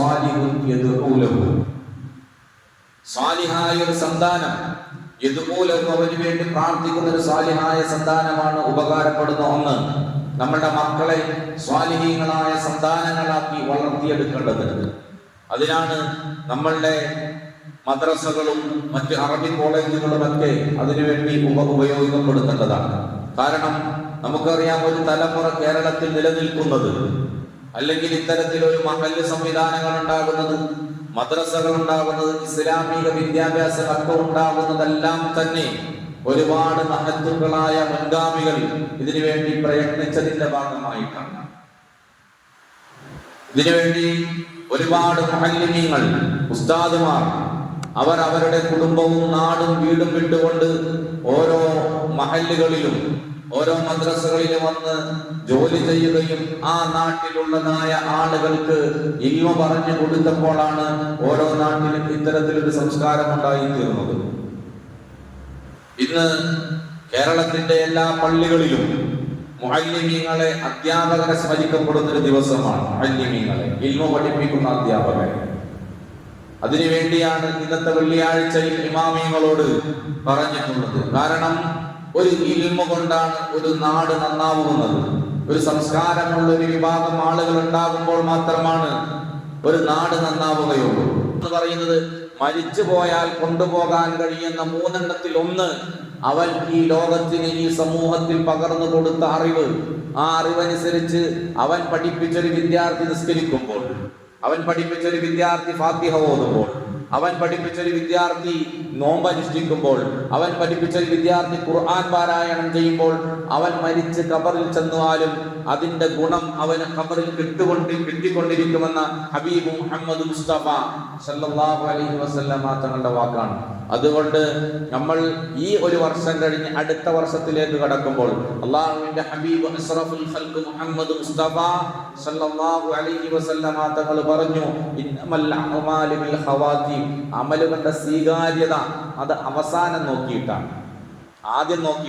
സ്വാലിഹുൻ ഒരു സന്താനം. യദ്ഉ അവന് വേണ്ടി പ്രാർത്ഥിക്കുന്ന ഒരു സ്വാലിഹായ സന്താനമാണ് ഉപകാരപ്പെടുന്ന ഒന്ന്. നമ്മുടെ മക്കളെ സ്വാലിഹീങ്ങളായ സന്താനങ്ങളാക്കി വളർത്തിയെടുക്കേണ്ടതുണ്ട് അതിനാണ് നമ്മളുടെ മദ്രസകളും മറ്റ് അറബി കോളേജുകളും ഒക്കെ അതിനുവേണ്ടി ഉപ ഉപയോഗപ്പെടുത്തേണ്ടതാണ്. കാരണം നമുക്കറിയാം ഒരു തലമുറ കേരളത്തിൽ നിലനിൽക്കുന്നത് അല്ലെങ്കിൽ ഇത്തരത്തിൽ ഒരു മഹൽ സംവിധാനങ്ങൾ ഉണ്ടാകുന്നത് മദ്രസകൾ ഉണ്ടാകുന്നത് ഇസ്ലാമിക വിദ്യാഭ്യാസ വിദ്യാഭ്യാസമൊക്കെ ഉണ്ടാകുന്നതെല്ലാം തന്നെ ഒരുപാട് മഹത്വങ്ങളായ മുൻഗാമികൾ ഇതിനുവേണ്ടി പ്രയത്നിച്ചതിന്റെ ഭാഗമായിട്ടാണ്. ഇതിനുവേണ്ടി ഒരുപാട് മഹല്യങ്ങൾ ഉസ്താദുമാർ അവർ അവരുടെ കുടുംബവും നാടും വീടും വിട്ടുകൊണ്ട് ഓരോ മഹല്ലുകളിലും ഓരോ മദ്രസകളിൽ വന്ന് ജോലി ചെയ്യുകയും ആ നാട്ടിലുള്ളതായ ആളുകൾക്ക് ഇൽമ പറഞ്ഞു കൊടുത്തപ്പോഴാണ് ഓരോ നാട്ടിലും ഇത്തരത്തിലൊരു സംസ്കാരം ഉണ്ടായിത്തീർന്നത് ഇന്ന് കേരളത്തിന്റെ എല്ലാ പള്ളികളിലും മുഅല്ലിമീങ്ങളെ അധ്യാപകരെ സ്മരിക്കപ്പെടുന്ന ഒരു ദിവസമാണ് മുഹല്ലിമീങ്ങളെ ഇൽമ പഠിപ്പിക്കുന്ന അധ്യാപകരെ. അതിനുവേണ്ടിയാണ് ഇന്നത്തെ വെള്ളിയാഴ്ചയിൽ ഇമാമിയങ്ങളോട് പറഞ്ഞിട്ടുള്ളത്. കാരണം ഒരു ഇൽമ കൊണ്ടാണ് ഒരു നാട് നന്നാവുന്നത്. ഒരു സംസ്കാരമുള്ള ഒരു വിഭാഗം ആളുകൾ ഉണ്ടാകുമ്പോൾ മാത്രമാണ് ഒരു നാട് നന്നാവുകയുള്ളൂ. എന്ന് പറയുന്നത് മരിച്ചു പോയാൽ കൊണ്ടുപോകാൻ കഴിയുന്ന മൂന്നെണ്ണത്തിൽ ഒന്ന് അവൻ ഈ ലോകത്തിന് ഈ സമൂഹത്തിൽ പകർന്നു കൊടുത്ത അറിവ്. ആ അറിവനുസരിച്ച് അവൻ പഠിപ്പിച്ചൊരു വിദ്യാർത്ഥി നിസ്കരിക്കുമ്പോൾ അവൻ പഠിപ്പിച്ചൊരു വിദ്യാർത്ഥി ഫാത്തിഹ ഓതുമ്പോൾ അവൻ പഠിപ്പിച്ച ഒരു വിദ്യാർത്ഥി നോമ്പ് അനുഷ്ഠിക്കുമ്പോൾ അവൻ പഠിപ്പിച്ച ഒരു വിദ്യാർത്ഥി ഖുർആൻ പാരായണം ചെയ്യുമ്പോൾ അവൻ മരിച്ച് കബറിൽ ചെന്നാലും അതിന്റെ ഗുണം അവന് കബറിൽ കിട്ടുകൊണ്ട് കിട്ടിക്കൊണ്ടിരിക്കുമെന്ന ഹബീബ് മുഹമ്മദ് മുസ്തഫ സല്ലല്ലാഹു അലൈഹി വസല്ലമ തങ്ങളുടെ വാക്കാണ്. അതുകൊണ്ട് നമ്മൾ ഈ ഒരു വർഷം കഴിഞ്ഞ് അടുത്ത വർഷത്തിലേക്ക് കടക്കുമ്പോൾ അള്ളാഹുവിന്റെ ഹബീബ് അസ്റഫുൽ ഖൽഖ് മുഹമ്മദ് മുസ്തഫ സല്ലല്ലാഹു അലൈഹി വസല്ലമ തങ്ങൾ പറഞ്ഞു ഇന്നമൽ അഅ്മാലു ബിൽ ഖവാതി അമലുകളുടെ സ്വീകാര്യത അത് അവസാനം നോക്കിയിട്ടാണ്. ആദ്യം നോക്കി